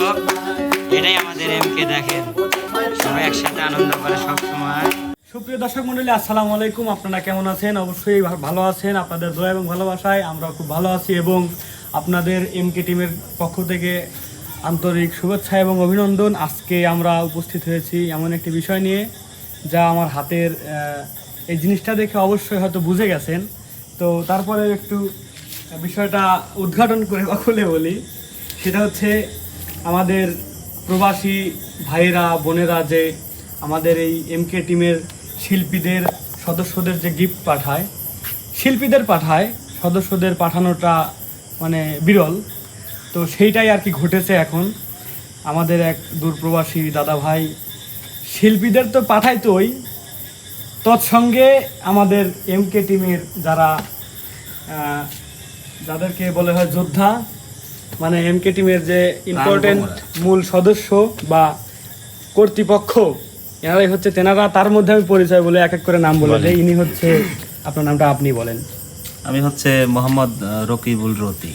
দর্শক এটাই আমাদের এমকে দেখেন। সবাই একসাথে আনন্দ করে সব সময়। সুপ্রিয় দর্শক মন্ডলী, আসসালামু আলাইকুম। আপনারা কেমন আছেন? অবশ্যই ভালো আছেন। আপনাদের দোয়া এবং ভালোবাসায় আমরা খুব ভালো আছি এবং আপনাদের এমকে টিমের পক্ষ থেকে আন্তরিক শুভেচ্ছা এবং অভিনন্দন। আজকে আমরা উপস্থিত হয়েছি এমন একটি বিষয় নিয়ে, যা আমার হাতের এই জিনিসটা দেখে অবশ্যই হয়তো বুঝে গেছেন। তো তারপরে একটু বিষয়টা উদ্ঘাটন করে বা খুলে বলি। সেটা হচ্ছে আমাদের প্রবাসী ভাইয়েরা, বোনেরা যে আমাদের এই এমকে টিমের শিল্পীদের, সদস্যদের যে গিফট পাঠায়, শিল্পীদের পাঠায়, সদস্যদের পাঠানোটা মানে বিরল। তো সেইটাই আর কি ঘটেছে এখন। আমাদের এক দূরপ্রবাসী দাদা ভাই শিল্পীদের তো পাঠাইতোই। তৎসঙ্গে আমাদের এমকে টিমের যারা যাদেরকে বলে হয় যোদ্ধা মানে এমকে টিমের যে ইম্পর্টেন্ট মূল সদস্য বা কর্তৃপক্ষ এনারাই হচ্ছে তেনারা তার মধ্যে আমি পরিচয় বলে এক এক করে নাম বলে দেয় ইনি হচ্ছে আপনার নামটা আপনি বলেন। আমি হচ্ছে মোহাম্মদ রকিবুল রতি।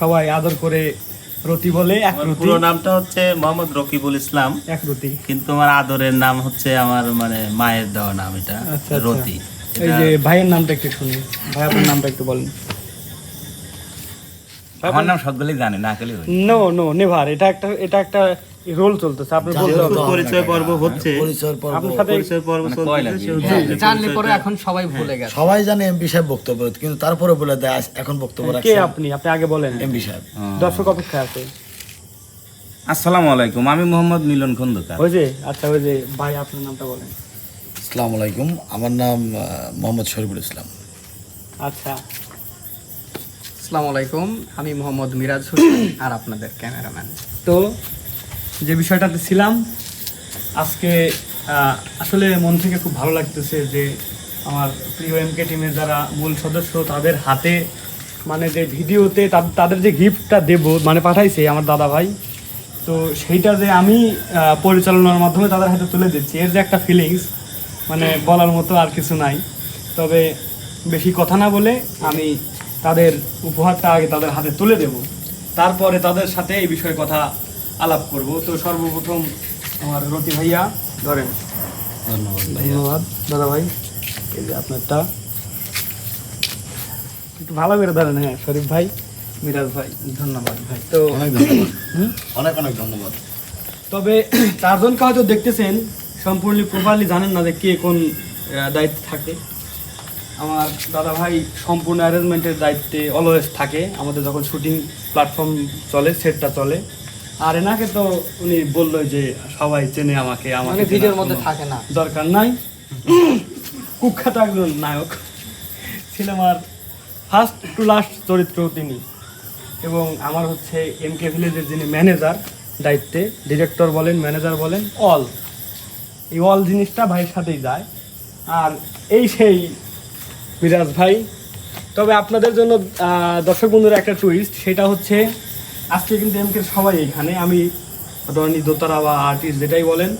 সবাই আদর করে রতি বলে এক রতি। পুরো নামটা হচ্ছে মোহাম্মদ রকিবুল ইসলাম। এক রতি। কিন্তু আমার আদরের নাম হচ্ছে আমার মানে মায়ের দেওয়া নাম এটা আচ্ছা, আচ্ছা। রতি। এই যে ভাইয়ের নামটা একটু শুনি। ভাই আপনার নামটা একটু বলেন। আমার নাম জানে না খেলে নো নো নেভার এটা একটা এটা একটা রোল চলতেছে আপনি বলতে পরিচয় পর্ব হচ্ছে। পর্ব পরিচয় পর্ব মানে চলতেছে, কয়লা সেহেতু দিয়ে। যে জানলে পরে এখন সবাই ভুলে গেছে। সবাই জানে এমপি সাহেব বক্তব্য কিন্তু তারপরে বলে দেয় এখন বক্তব্য কে আপনি? আপনি আগে বলেন। এমপি সাহেব। দর্শক অপেক্ষা আছে। আসসালামু আলাইকুম আমি মোহাম্মদ মিলন খন্দকার। ওই যে আচ্ছা ওই যে ভাই আপনার নামটা বলেন। আসসালামু আলাইকুম আমার নাম মোহাম্মদ শরীফুল ইসলাম। আচ্ছা। আসসালামু আলাইকুম। আমি মোহাম্মদ মিরাজ হোসেন আর আপনাদের ক্যামেরাম্যান। তো যে বিষয়টাতে ছিলাম, আজকে আসলে মন থেকে খুব ভালো লাগতেছে যে আমার প্রিয় এমকে টিমের যারা মূল সদস্য, তাদের হাতে মানে যে ভিডিওতে তাদের যে গিফটটা দেব মানে পাঠাইছে আমার দাদা ভাই, তো সেইটা যে আমি পরিচালনার মাধ্যমে তাদের হাতে তুলে দিচ্ছি, এর যে একটা ফিলিংস মানে বলার মতো আর কিছু নাই। তবে বেশি কথা না বলে আমি তাদের উপহারটা আগে তাদের হাতে তুলে দেব। তারপরে তাদের সাথে এই বিষয়ে কথা আলাপ করব। তো সর্বপ্রথম আমার রতি ভাইয়া ধরেন। ধন্যবাদ দাদা ভাই এই যে আপনারটা। একটু ভালো করে ধরেন হ্যাঁ শরীফ ভাই মিরাজ ভাই ধন্যবাদ ভাই। তো অনেক ধন্যবাদ। অনেক অনেক ধন্যবাদ। তবে চারজনকে হয়তো দেখতেছেন সম্পূর্ণ প্রপারলি জানেন না যে কে কোন দায়িত্বে থাকে। আমার দাদা ভাই সম্পূর্ণ অ্যারেঞ্জমেন্টের দায়িত্বে অলওয়েজ থাকে। আমাদের যখন শুটিং প্ল্যাটফর্ম চলে সেটটা চলে। আর এনাকে তো উনি বলল যে সবাই চেনে আমাকে আমাকে ভিডিওর মধ্যে থাকে না। দরকার নাই। কুখ্যাত একজন নায়ক। সিনেমার ফার্স্ট টু লাস্ট চরিত্র তিনি। এবং আমার হচ্ছে এম কে ভিলেজের যিনি ম্যানেজার দায়িত্বে ডিরেক্টর বলেন ম্যানেজার বলেন অল এই অল জিনিসটা ভাইয়ের সাথেই যায়। আর এই সেই মিরাজ ভাই তবে আপনাদের জন্য দর্শক বন্ধুরা একটা টুইস্ট সেটা হচ্ছে আজকে কিন্তু এমকে সবাই এখানে আমি রনি দোতারা বা আর্টিস্ট যেটাই বলেন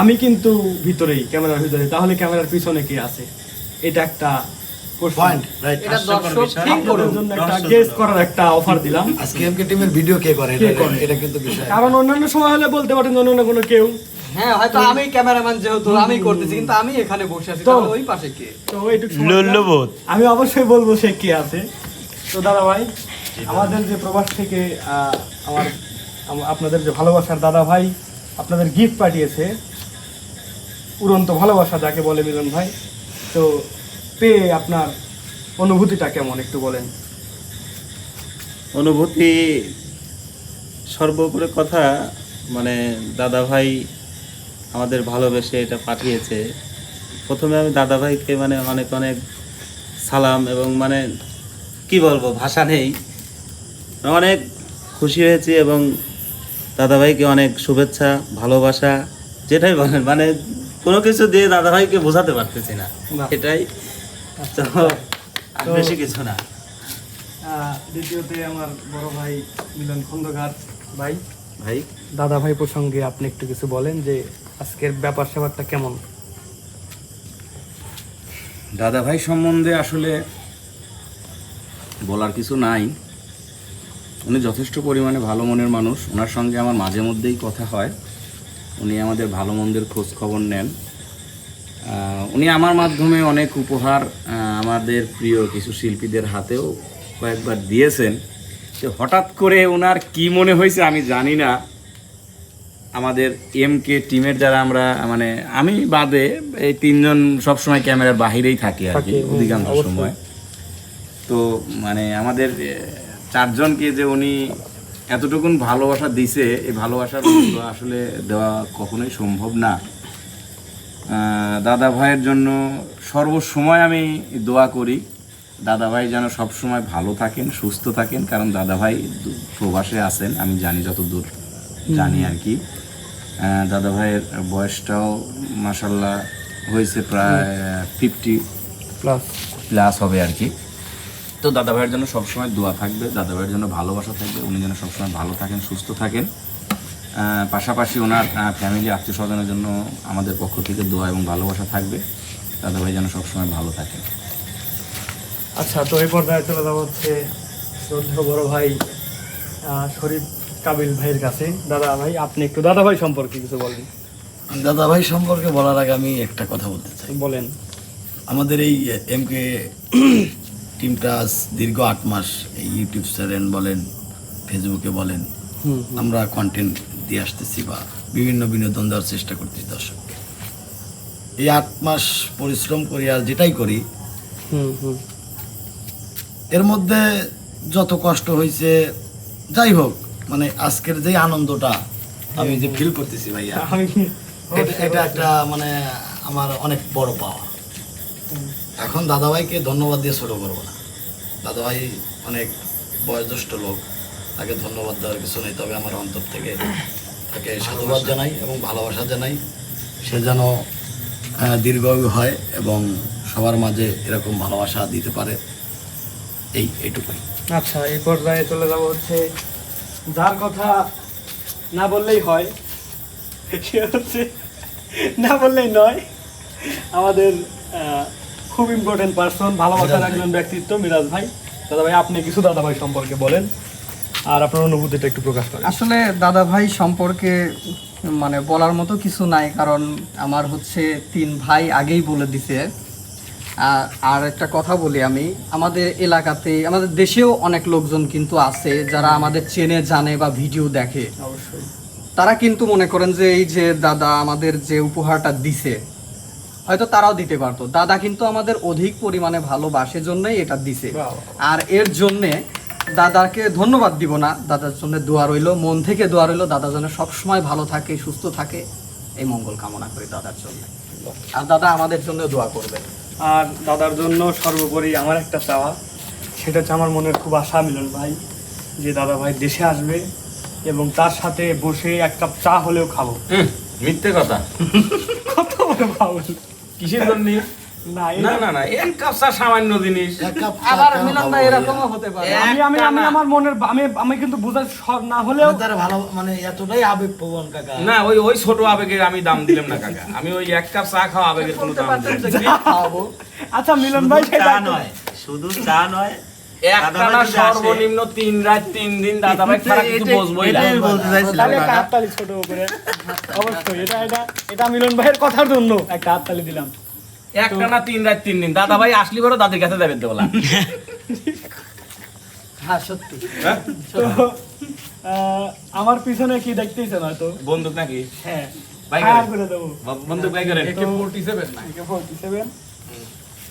আমি কিন্তু ভিতরেই ক্যামেরার ভিতরে তাহলে ক্যামেরার পিছনে কে আছে? এটা একটা পয়েন্ট রাইট এটা দর্শক ঠিক আপনাদের করুন জন্য একটা গেস করার একটা অফার দিলাম। আজকে এমকে টিমের ভিডিও করে? এটা কিন্তু কারণ অন্যান্য সময় হলে বলতে পারেন অন্য কোনো কেউ। হ্যাঁ হয়তো আমি ক্যামেরাম্যান যেহেতু আমি করতেছি কিন্তু আমি এখানে বসে আছি। তাহলে ওই পাশে কে? তো এইটুকু আমি অবশ্যই বলব সে কে আছে। তো দাদা ভাই আমাদের যে প্রবাস থেকে আহ, আমার আপনাদের যে ভালোবাসার দাদা ভাই আপনাদের গিফট পাঠিয়েছে উড়ন্ত ভালোবাসা যাকে বলে মিলন ভাই তো পেয়ে আপনার অনুভূতিটা কেমন একটু বলেন? অনুভূতি সর্বোপরি কথা মানে দাদা ভাই আমাদের ভালোবেসে এটা পাঠিয়েছে। প্রথমে আমি দাদাভাইকে মানে অনেক অনেক সালাম এবং মানে কি বলব ভাষা নেই। অনেক খুশি হয়েছি এবং দাদাভাইকে অনেক শুভেচ্ছা ভালোবাসা যেটাই বলেন মানে কোনো কিছু দিয়ে দাদাভাইকে বোঝাতে পারতেছি না। এটাই। তো বেশি কিছু না। দ্বিতীয়তে আমার বড় ভাই মিলন খন্দকার ভাই। ভাই। দাদা ভাই প্রসঙ্গে আপনি একটু কিছু বলেন যে আজকের ব্যাপার স্যাপারটা কেমন? দাদা ভাই সম্বন্ধে আসলে বলার কিছু নাই। উনি যথেষ্ট পরিমাণে ভালো মনের মানুষ। ওনার সঙ্গে আমার মাঝে মধ্যেই কথা হয়। উনি আমাদের ভালো মন্দের খোঁজ খবর নেন উনি আমার মাধ্যমে অনেক উপহার আমাদের প্রিয় কিছু শিল্পীদের হাতেও কয়েকবার দিয়েছেন। তো হঠাৎ করে ওনার কি মনে হয়েছে আমি জানি না। আমাদের এম কে টিমের যারা আমরা মানে আমি বাদে এই তিনজন সবসময় ক্যামেরার বাহিরেই থাকি আর কি অধিকাংশ সময়। তো মানে আমাদের চারজনকে যে উনি এতটুকুন ভালোবাসা দিছে এই ভালোবাসার মূল্য আসলে দেওয়া কখনোই সম্ভব না। দাদা ভাইয়ের জন্য সর্বসময় আমি দোয়া করি দাদা ভাই যেন সবসময় ভালো থাকেন সুস্থ থাকেন কারণ দাদা ভাই প্রবাসে আছেন আমি জানি যত দূর জানি আর কি। দাদা ভাইয়ের বয়সটাও মাসাল্লাহ হয়েছে প্রায় ফিফটি প্লাস। প্লাস হবে আর কি। তো দাদা ভাইয়ের জন্য সবসময় দোয়া থাকবে দাদা ভাইয়ের জন্য ভালোবাসা থাকবে উনি যেন সবসময় ভালো থাকেন সুস্থ থাকেন। পাশাপাশি ওনার ফ্যামিলি আত্মীয় স্বজনের জন্য আমাদের পক্ষ থেকে দোয়া এবং ভালোবাসা থাকবে দাদা ভাই যেন সবসময় ভালো থাকেন। আচ্ছা তো এই পর্যায়ে চলে যাব হচ্ছে শ্রদ্ধেয় বড় ভাই শরীফ কাবিল ভাইয়ের কাছে। দাদা ভাই আপনি একটু দাদা ভাই সম্পর্কে কিছু বলেন। দাদা ভাই সম্পর্কে বলার আগে আমি একটা কথা বলতে চাই। বলেন। আমাদের এই এম কে টিমটা দীর্ঘ আট মাস এই ইউটিউব চ্যানেল বলেন ফেসবুকে বলেন আমরা কন্টেন্ট দিয়ে আসতেছি বা বিভিন্ন বিনোদন দেওয়ার চেষ্টা করতেছি দর্শককে। এই আট মাস পরিশ্রম করি আর যেটাই করি এর মধ্যে যত কষ্ট হয়েছে যাই হোক মানে আজকের যে আনন্দটা আমি যে ফিল করতেছি ভাইয়া এটা একটা মানে আমার অনেক বড় পাওয়া। এখন দাদাভাইকে ধন্যবাদ দিয়ে ছোট করব না। দাদাভাই অনেক বয়োজ্যেষ্ঠ লোক তাকে ধন্যবাদ দেওয়ার কিছু নেই তবে আমার অন্তর থেকে তাকে সাধুবাদ জানাই এবং ভালোবাসা জানাই। সে যেন দীর্ঘায়ু হয় এবং সবার মাঝে এরকম ভালোবাসা দিতে পারে। এই এইটুকুই। আচ্ছা এই পর্যায়ে চলে যাব হচ্ছে যার কথা না বললেই হয় সে হচ্ছে? না বললেই নয়। আমাদের খুব ইম্পর্টেন্ট পার্সন ভালোবাসার একজন ব্যক্তিত্ব মিরাজ ভাই। দাদা ভাই আপনি কিছু দাদা ভাই সম্পর্কে বলেন আর আপনার অনুভূতিটা একটু প্রকাশ করেন। আসলে দাদা ভাই সম্পর্কে মানে বলার মতো কিছু নাই কারণ আমার হচ্ছে তিন ভাই আগেই বলে দিছে। আর- একটা কথা বলি আমি আমাদের এলাকাতে আমাদের দেশেও অনেক লোকজন কিন্তু আছে যারা আমাদের চেনে জানে বা ভিডিও দেখে। অবশ্যই। তারা কিন্তু মনে করেন যে এই যে দাদা আমাদের যে উপহারটা দিছে হয়তো তারাও দিতে পারতো। দাদা কিন্তু আমাদের অধিক পরিমাণে ভালোবাসে জন্যই এটা দিছে। আর এর জন্যে দাদাকে ধন্যবাদ দিব না দাদার জন্য দোয়া রইল মন থেকে দোয়া রইল দাদা যেন সবসময় ভালো থাকে সুস্থ থাকে এই মঙ্গল কামনা করি দাদার জন্য। আর দাদা আমাদের জন্য দোয়া করবে আর দাদার জন্য সর্বোপরি আমার একটা চাওয়া। সেটা হচ্ছে আমার মনের খুব আশা মিলন ভাই যে দাদা ভাই দেশে আসবে এবং তার সাথে বসে এক কাপ চা হলেও খাব। মিথ্যে কথা। কত বড় কিসের জন্য? না না না না এক কাপসা সামান্য জিনিস। এক কাপ চা আবার মিলন ভাই এরকমও হতে পারে। আমি আমি আমি আমার মনের আমি আমি কিন্তু বোঝার সব না হলেও তার ভালো মানে এতটাই আবেগ প্রবণ কাকা। না ওই ওই ছোট আবেগের আমি দাম দিলাম না কাকা। আমি ওই এক কাপ চা খাওয়া আবেগের কোনো দাম খাওয়াবো। আচ্ছা মিলন ভাই চা নয় শুধু চা নয় একটা দাদাভাই না যদি আসে- সর্বনিম্ন তিন রাত তিন দিন দাদা ভাই ছাড়া কিছু এটাই- না। এটাই বলতে চাইছিলাম তাহলে একটা হাততালি ছোট করে অবশ্যই এটা এটা এটা মিলন ভাইয়ের কথার জন্য একটা হাততালি দিলাম। একটা না তিন রাত তিন দিন। দাদা ভাই আসলি বড় দাদির কাছে যাবেন তো বলা হ্যাঁ? সত্যি। তো আমার পিছনে কি দেখতেছেন হয়তো? বন্দুক নাকি? হ্যাঁ। ভাই করে দেবো। বন্দুক ভাই করেন একে ফোরটি সেভেন না AK 47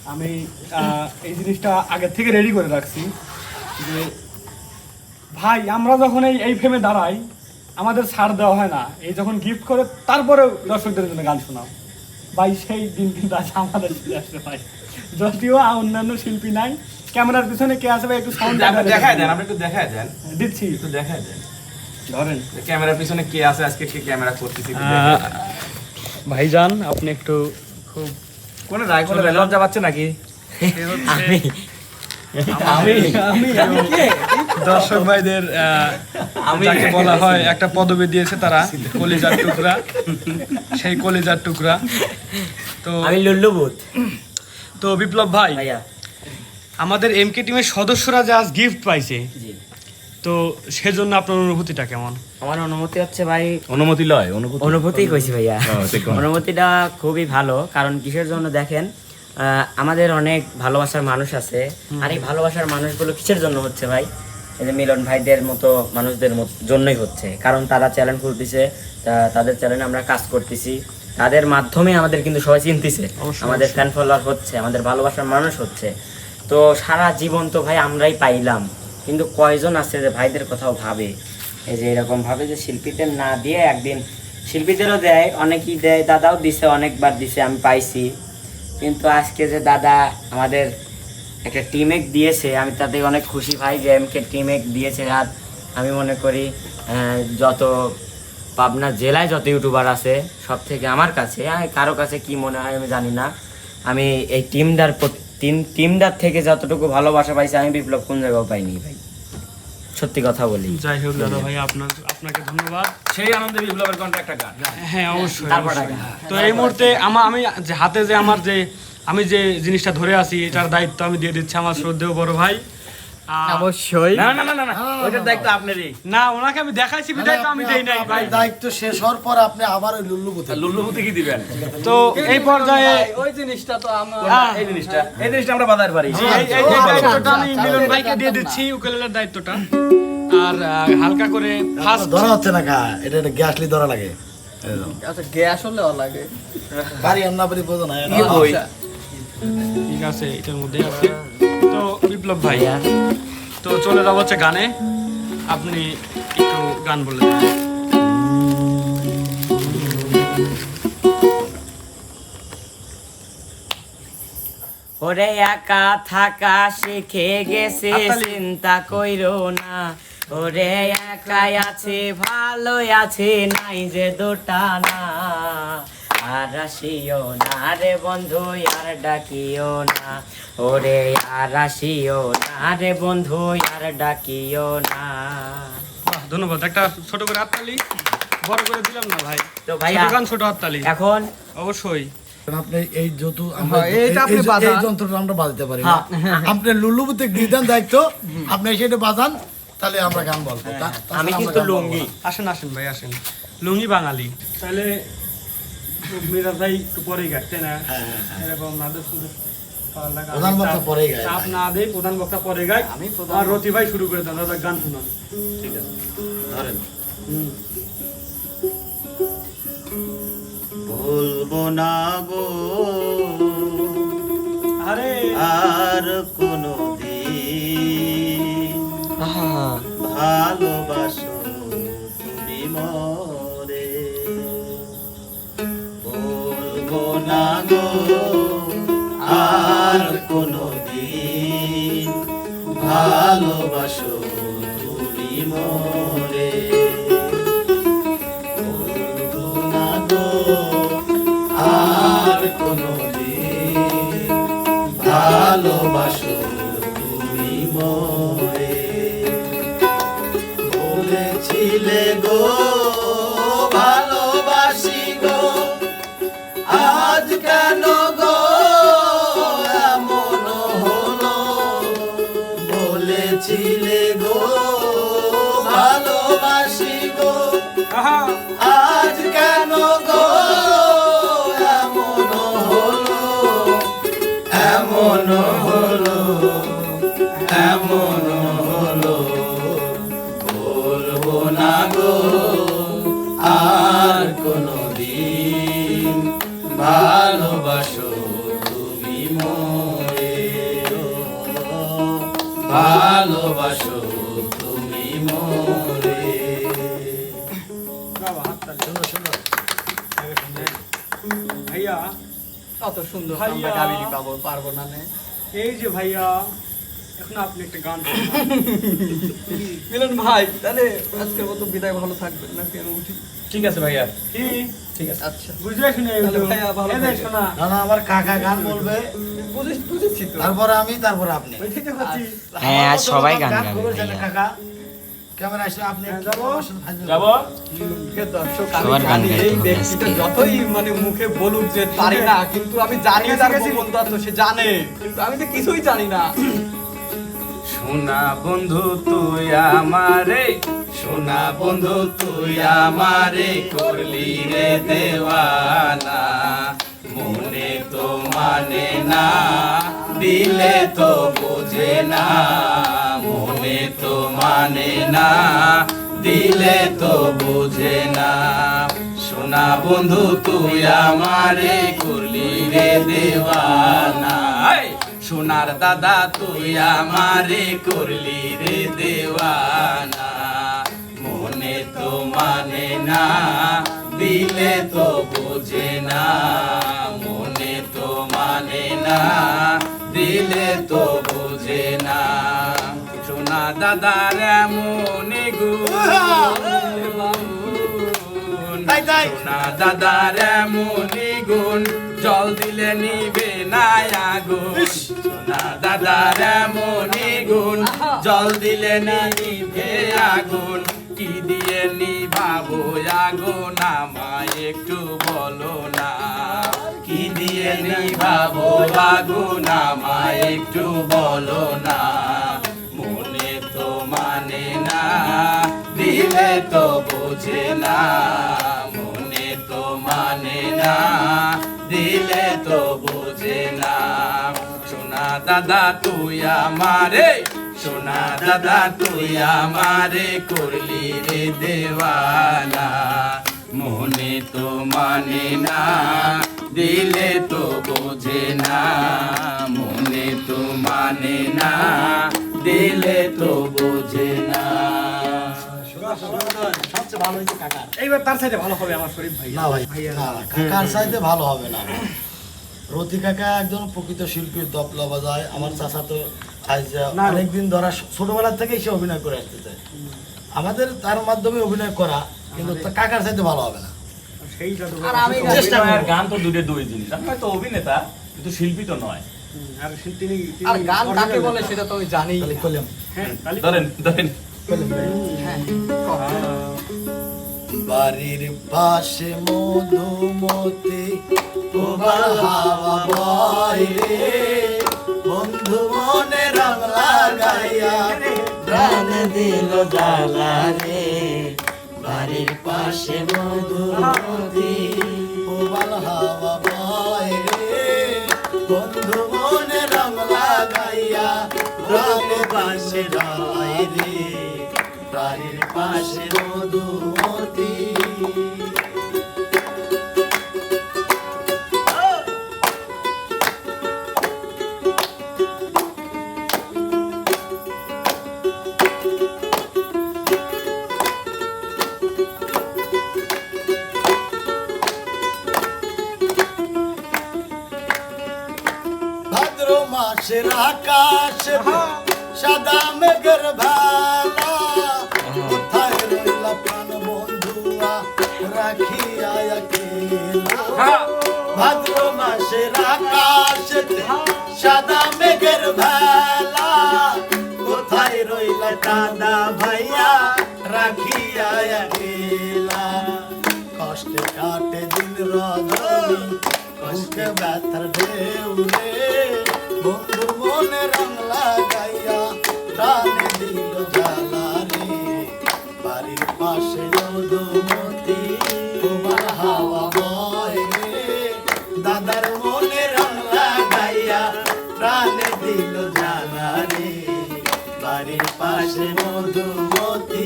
আমি আহ, এই জিনিসটা আগে থেকে রেডি করে রাখছি যে ভাই আমরা যখন এই এই ফেমে দাঁড়াই আমাদের ছাড় দেওয়া হয় না। এই যখন গিফট করে তারপরে দর্শকদের জন্য গান শোনাও। ভাই সেই দিন কিন্তু আজ আমাদের চলে আসছে ভাই। যদিও অন্যান্য শিল্পী নাই। ক্যামেরার পিছনে কে আছে ভাই? একটু সাউন্ড দেখায় দেন আপনি একটু দেখায় দেন। দিচ্ছি। একটু দেখায় দেন। ধরেন। ক্যামেরার পিছনে কে আছে? আজকে কে ক্যামেরা করতেছে ভাইজান আপনি একটু খুব কোন রায় কোন লজ্জা পাচ্ছে নাকি? আমি আমি আমি দর্শক ভাইদের আমি যাকে বলা হয় একটা পদবি দিয়েছে তারা কলিজার টুকরা। সেই কলিজার টুকরা। তো আমি লুল্লু তো বিপ্লব ভাই আমাদের এমকে টিমের সদস্যরা যে আজ গিফট পাইছে তো সেজন্য আপনার অনুভূতিটা কেমন? আমার অনুমতি হচ্ছে ভাই অনুমতি লয় অনুভূতি অনুভূতি কইছি ভাইয়া। অনুভূতিটা খুবই ভালো কারণ কিসের জন্য দেখেন আহ, আমাদের অনেক ভালোবাসার মানুষ আছে। আর এই ভালোবাসার মানুষগুলো কিসের জন্য হচ্ছে ভাই? এই যে মিলন ভাইদের মতো মানুষদের জন্যই হচ্ছে। কারণ তারা চ্যানেল খুলতেছে তাদের চ্যানেলে আমরা কাজ করতেছি। তাদের মাধ্যমে আমাদের কিন্তু সবাই চিনতেছে। আমাদের ফ্যান ফলোয়ার হচ্ছে আমাদের ভালোবাসার মানুষ হচ্ছে। তো সারা জীবন তো ভাই আমরাই পাইলাম। কিন্তু কয়জন আছে যে ভাইদের কথাও ভাবে? এই যে এরকম ভাবে যে শিল্পীদের না দিয়ে একদিন শিল্পীদেরও দেয় অনেকেই দেয় দাদাও দিছে অনেকবার দিছে আমি পাইছি। কিন্তু আজকে যে দাদা আমাদের একটা টিমেক দিয়েছে, আমি তাতে অনেক খুশি ভাই, যে এমকে টিমেক দিয়েছে আর আমি মনে করি যত পাবনা জেলায় যত ইউটিউবার আছে, সব থেকে আমার কাছে কারও কাছে কি মনে হয় আমি জানি না। আমি এই টিমদার তিন টিম টিমদার থেকে যতটুকু ভালোবাসা পাইছি, আমি বিপ্লব কোন জায়গাও পাইনি ভাই। সত্যি কথা বলি। যাই হোক দাদা ভাই আপনার আপনাকে ধন্যবাদ। সেই আনন্দে বিপ্লবের গান। হ্যাঁ অবশ্যই। তো এই মুহূর্তে আমার আমি যে হাতে যে আমার যে আমি যে জিনিসটা ধরে আছি এটার দায়িত্ব আমি দিয়ে দিচ্ছি আমার শ্রদ্ধেয় বড় ভাই। অবশ্যই। না না না না না ওইটার দায়িত্ব আপনারই। না ওনাকে আমি দেখাইছি বিদায় আমি দেই নাই ভাই। দায়িত্ব শেষ হওয়ার পর আপনি আবার ওই লুল্লু বুতে কি দিবেন? তো এই পর্যায়ে ওই জিনিসটা তো আমার এই জিনিসটা এই জিনিসটা আমরা বাজার পারি। এই এই এই দায়িত্বটা আমি মিলন ভাইকে দিয়ে দিচ্ছি উকেলের দায়িত্বটা। আর হালকা করে ফার্স্ট ধরা হচ্ছে না কা এটা একটা গ্যাসলি ধরা লাগে। আচ্ছা গ্যাস হলেও লাগে। পারি আমরা পারি বোঝো না আচ্ছা। ঠিক আছে এটার মধ্যে আছে। তো বিপ্লব ভাই ভাইয়া। তো চলে যাব হচ্ছে গানে। আপনি একটু গান বলে দেবেন ওরে একা থাকা শিখে গেছে চিন্তা কইরো না। ওরে একাই আছে ভালোই আছে নাই যে দুটা না। আর আসিও না রে বন্ধু আর ডাকিও না। ওরে আর আসিও না রে বন্ধু আর ডাকিও না। ধন্যবাদ। একটা ছোট করে হাততালি বড় করে দিলাম না ভাই? তো ছোট গান ছোট হাততালি। এখন? অবশ্যই। আপনি এই যতু আমরা হ্যাঁ, এইটা আপনি এই- এই- বাজান। এই যন্ত্রটা আমরা বাজাতে পারি আপনি বুতে দায়িত্ব আপনি সেটা বাজান তাহলে আমরা গান বলব। আমি কিন্তু লুঙ্গি। আসেন আসেন ভাই আসেন। লুঙ্গি বাঙালি। তাহলে মিরাজ ভাই একটু পরেই গাইতে না? হ্যাঁ, হ্যাঁ, হ্যাঁ। এরকম নাদের সুদের প্রধান বক্তা পরেই গায়। চাপ না দেই প্রধান বক্তা পরে গায়। আমি আর রতি ভাই শুরু করে দেন দাদা গান শুনান। ধরেন। বলব না গো আরে। আর কোনো দিন ভালোবাসো না গো, আর কোনো দিন ভালোবাসো তুমি মরে। বলব না গো, আর কোনো দিন ভালোবাসো তুমি মরে। বলেছিলে গো কেন গো? ভালোবাসো তুমি মরে। ভাইয়া অত সুন্দর ভাইয়া। আমরা গাবিনি পাবো পারব না নে। এই যে ভাইয়া এখন আপনি একটা গান শুনান। মিলন ভাই তাহলে আজকের মতো বিদায় ভালো থাকবেন নাকি আমি উঠি? ঠিক আছে ভাইয়া। ঠিক আছে। আচ্ছা। বুঝলে শুনে ভাইয়া ভালো। শোনা। না না আমার কাকা গান বলবে। বুঝেছি বুঝেছি তো। তারপরে আমি তারপরে আপনি। করছি হ্যাঁ, সবাই গান গাবে ভাইয়া। কাকা। ক্যামেরা আসলে আপনি হ্যাঁ, যাব। যাব। দর্শক আমি এই ব্যক্তিটা যতই মানে মুখে বলুক যে পারি না কিন্তু আমি জানি তার গোপন তত্ত্ব সে জানে। কিন্তু আমি তো কিছুই জানি না। সোনা বন্ধু তুই আমারে। সোনা বন্ধু তুই আমারে। করলি রে দেওয়ানা। মনে তো মানে না, দিলে তো বোঝে না। মনে তো মানে না, দিলে তো বোঝে না। সোনা বন্ধু, তুই আমারে করলি রে দেওয়ানা। সোনার দাদা, তুই আমারে করলি রে দেওয়ানা। মনে তো মানে না দিলে তো বোঝে না মনে তো মানে না দিলে তো বোঝে না। সোনা দাদার এমন গুণ সোনা দাদার এমন গুণ জল দিলে নিবে না আগুন। সোনা দাদার এমন গুণ জল দিলে না নিবে আগুন। কি দিয়ে নিভাবো আগুন আমায় একটু বলো না। কি দিয়ে নিভাবো আগুন আমায় একটু বলো না। মনে তো মানে না, দিলে তো বোঝে না। মনে তো মানে না, দিলে তো বোঝে না। সোনা দাদা, তুই আমারে সোনা দাদা তুই আমারে করলি রে দেওয়ানা মনে তো মানে না দিলে তো বোঝে না। মনে তো মানে না দিলে তো বোঝে না। এইবার তার ভালো হবে আমার শরীফ ভাই। না কাকার ভালো হবে না। রতি কাকা একজন প্রকৃত শিল্পী তবলা বাজায়। আমার চাচা তো আজ অনেকদিন ধরা ছোটবেলা থেকেই সে অভিনয় করে আসতেছে আমাদের তার মাধ্যমে অভিনয় করা কিন্তু তা কাকার চাইতে ভালো হবে না। গান তো দুটো দুই জিনিস। আমি হয়তো অভিনেতা কিন্তু শিল্পী তো নয়। আর গান কাকে বলে সেটা তো আমি জানি হ্যাঁ ধরেন ধরেন। হ্যাঁ। বাড়ির পাশে মধুমতি তোমার হাওয়া বয় দিল জ্বালা রে বাড়ির পাশে মধুমতি তোমার হাওয়া বয় রে, বন্ধু মনে রং লাগাইয়া প্রাণ পাশে রয় রে। বাড়ির পাশে মধুমতি ভাদ্র মাসের আকাশ সাদা মেঘের ভেলা কোথায় রইলা প্রাণ বন্ধুয়া রাখিয়া ভাদ্র মাসের আকাশ সাদা মেঘের ভেলা। কোথায় রইলা দাদা ভাইয়া? রাখিয়া একলা কষ্টে কাটে দিন রজনী কষ্টে ব্যথার ঢেউ রে। বন্ধু মনে রং লাগাইয়া প্রাণে দিল জ্বালা রে বাড়ির পাশে মধুমতি তোমার হাওয়া বয়। দাদার মনে রং লাগাইয়া প্রাণে দিল জ্বালা বাড়ির পাশে মধুমতি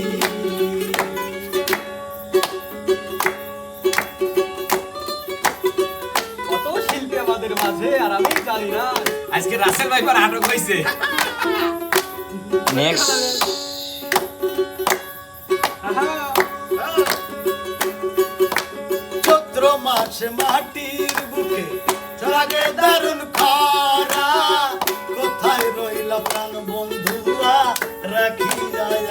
রাসেল ভাই পর আটক হয়েছে নেক্সট চৈত্র মাসে মাটির বুকে লাগে দারুণ খরা। কোথায় রইলা প্রাণ বন্ধুয়া রাখি যায়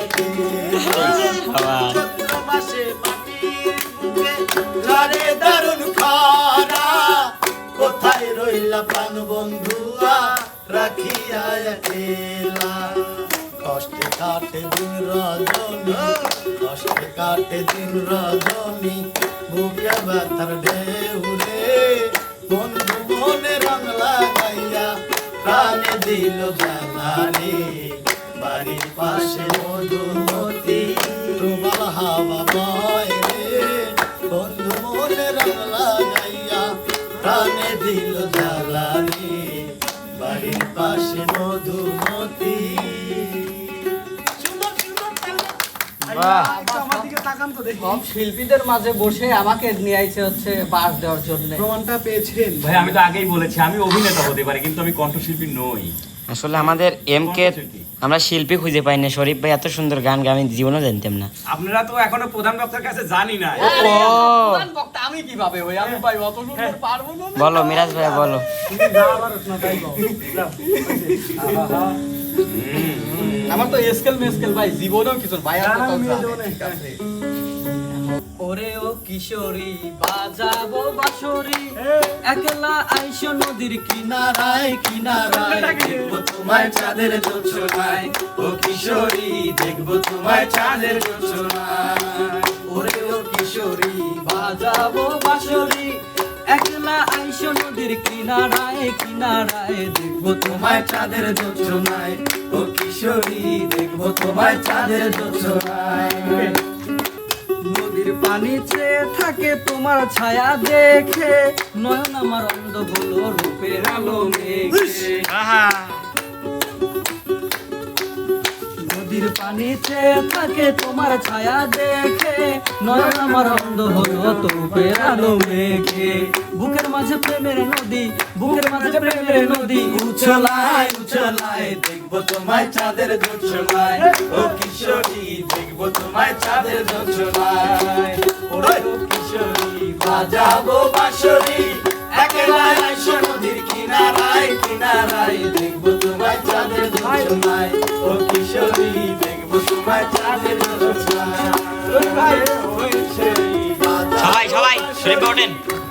চৈত্র মাসে মাটির বুকে লাগে দারুণ খরা। কোথায় রইলা প্রাণ বন্ধুয়া রাখিয়া একলা। কষ্টে কাটে দিন রজনী, কষ্টে কাটে দিন রজনী, বুকে ব্যথার ঢেউ রে বন্ধু মনে রং লাগাইয়া প্রাণে দিল জ্বালা রে বাড়ির পাশে মধুমতি পাশে মধুমতি। শিল্পীদের মাঝে বসে আমাকে নিয়ে আইছে হচ্ছে বাস দেওয়ার জন্য। প্রমাণটা পেয়েছেন। ভাই আমি তো আগেই বলেছি আমি অভিনেতা হতে পারি কিন্তু আমি কণ্ঠশিল্পী নই। আসলে আমাদের এম কে আমরা শিল্পী খুঁজে পাই না। শরীফ ভাই এত সুন্দর গান গান আমি জীবনও জানতাম না। আপনারা তো এখনও প্রধান বক্তার কাছে জানি না ও। প্রধান বক্তা আমি কীভাবে হই? আমি ভাই অত সুন্দর পারব না। বলো মিরাজ ভাই বলো। আমার তো এসকেল মেসকেল ভাই জীবনও কিছু ভাই আমার। ওরে ও কিশোরী, বাজাবো বাঁশরি। একলা আইসো নদীর কিনারায় কিনারায়। দেখব তোমায় চাঁদের জোছনায়। ও কিশোরী, দেখব তোমায় চাঁদের জোছনায়। ওরে ও কিশোরী, বাজাবো বাঁশরি। একলা আইসো নদীর কিনারায় কিনারায়। দেখব তোমায় চাঁদের জোছনায়। ও কিশোরী, দেখব তোমায় চাঁদের জোছনায়। নদীর পানি চেয়ে থাকে তোমার ছায়া দেখে। নয়ন আমার অন্ধ হলো রূপের আলো মেঘে। নদীর পানি চেয়ে থাকে তোমার ছায়া দেখে। নয়ন আমার অন্ধ হলো রূপের আলো মেঘে। বুকের মাঝে প্রেমের নদী বুকের মাঝে প্রেমের নদী। উছলায় উছলায় দেখব তোমায় চাঁদের জোছনায় ও কিশোরী দেখব তোমায় চাঁদের জোছনায় ওরে ও কিশোরী বাজাবো বাঁশরি। একলা আইসো নদীর কিনারায় কিনারায় দেখব তোমায় চাঁদের জোছনায় ও কিশোরী দেখব তোমায় চাঁদের কিশোরী, সবাই সবাই শরীফ ভাই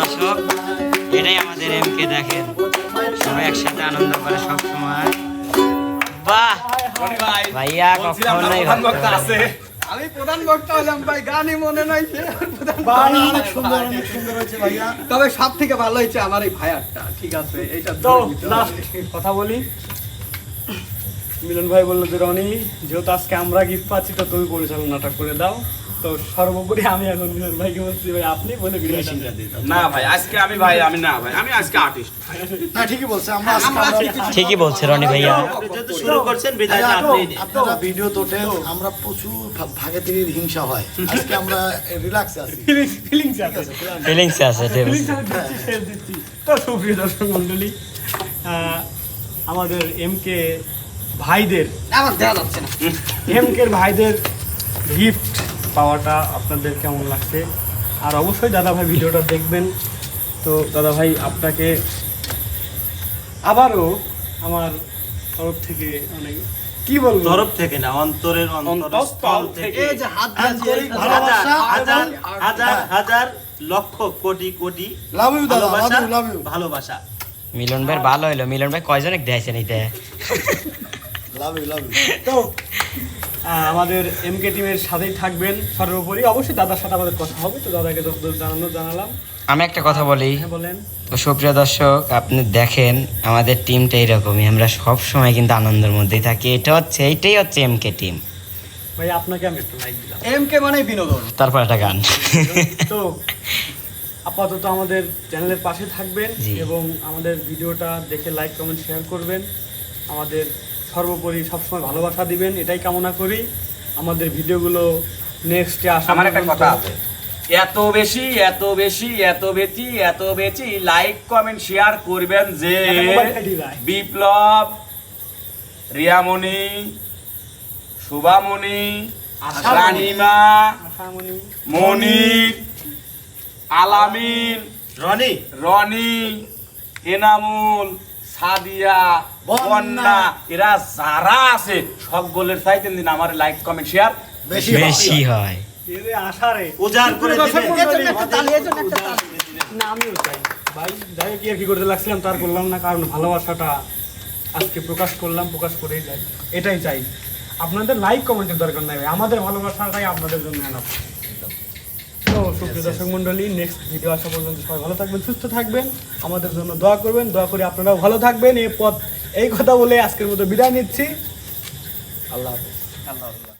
দর্শক এটাই আমাদের এম কে দেখেন। সবাই একসাথে আনন্দ করে সব সময় বাহ ভাইয়া কখনোই পারিনি। আমি প্রধান বক্তা হলাম ভাই গানই মনে নাই সে অনেক সুন্দর অনেক সুন্দর হয়েছে ভাইয়া। তবে সব থেকে ভালো হয়েছে আমার এই ভাইয়ারটা ঠিক আছে এইটা তো লাস্ট কথা বলি। মিলন ভাই বলল যে রনি যেহেতু আজকে আমরা গিফট পাচ্ছি তো তুমি পরিচালনাটা করে দাও। তো সর্বোপরি আমি এখন মিলন ভাইকে বলছি ভাই? আপনি বলে দাও না ভাই আজকে আমি ভাই আমি না ভাই আমি আজকে আর্টিস্ট না ঠিকই বলছে আমরা আজকে ঠিকই বলছে রনি ভাইয়া। যেহেতু শুরু করছেন বিদায় ভাইয়া, আপনি আপনারা ভিডিও তোটেন আমরা প্রচুর ভাগে থেকে হিংসা হয়। আজকে আমরা রিল্যাক্সে আছি। ফিলিংস আছে। ফিলিংস আছে দিচ্ছি তো সুপ্রিয় দর্শক মন্ডলী আমাদের এম কে ভাইদের আমার দেওয়া যাচ্ছে না। এম কে ভাইদের গিফট পাওয়াটা আপনাদের কেমন লাগছে? আর অবশ্যই দাদা ভাই ভিডিওটা দেখবেন। তো দাদা ভাই আপনাকে আবারও আমার তরফ থেকে অনেক কি বলব? তরফ থেকে না অন্তরের অন্তরস্থল থেকে। এই যে হাত দিয়ে আন্তরিক যে- ভালোবাসা হাজার হাজার হাজার লক্ষ কোটি কোটি লাভ ইউ দাদা লাভ ভালোবাসা ইউ ভালোবাসা। মিলন ভাই ভালো হইল মিলন ভাই কয়জনে দিয়েছেন এইটা লাভ ইউ লাভ ইউ তো আমাদের এম কে টিমের সাথেই থাকবেন সর্বোপরি। অবশ্যই দাদার সাথে আমাদের কথা হবে তো দাদাকে যতদূর জানানো জানালাম। আমি একটা কথা বলি। হ্যাঁ বলেন। তো সুপ্রিয় দর্শক আপনি দেখেন আমাদের টিমটা এরকমই। আমরা সব সময় কিন্তু আনন্দের মধ্যেই থাকি। এটা হচ্ছে এইটাই হচ্ছে এম কে টিম ভাই আপনাকে আমি একটু লাইক দিলাম। এম কে মানে বিনোদন। তারপর একটা গান। তো আপাতত আমাদের চ্যানেলের পাশে থাকবেন এবং আমাদের ভিডিওটা দেখে লাইক কমেন্ট শেয়ার করবেন। আমাদের সর্বোপরি সবসময় ভালোবাসা দিবেন এটাই কামনা করি। আমাদের ভিডিওগুলো নেক্সটে আসা আমার একটা কথা আছে। এত বেশি এত বেশি এত বেশি এত বেশি লাইক কমেন্ট শেয়ার করবেন যে বিপ্লব রিয়ামণি শুভামণি রানিমা মনির আলামিন রনি। রনি এনামুল সাদিয়া বন্যা এরা যারা আছে সব গোলের তিন দিন আমার লাইক কমেন্ট শেয়ার বেশি হয়। লাগছিলাম ভালোবাসাটা আজকে প্রকাশ করলাম প্রকাশ করেই এটাই চাই। আপনাদের লাইক কমেন্টের দরকার নাই আমাদের ভালোবাসাটাই আপনাদের জন্য তো দর্শক মন্ডলী নেক্সট ভিডিও আসা পর্যন্ত সবাই ভালো থাকবেন সুস্থ থাকবেন। আমাদের জন্য দোয়া করবেন। দোয়া করে আপনারাও ভালো থাকবেন। এ পথ এই কথা বলে আজকের মতো বিদায় নিচ্ছি। আল্লাহ হাফিজ। আল্লাহ হাফিজ।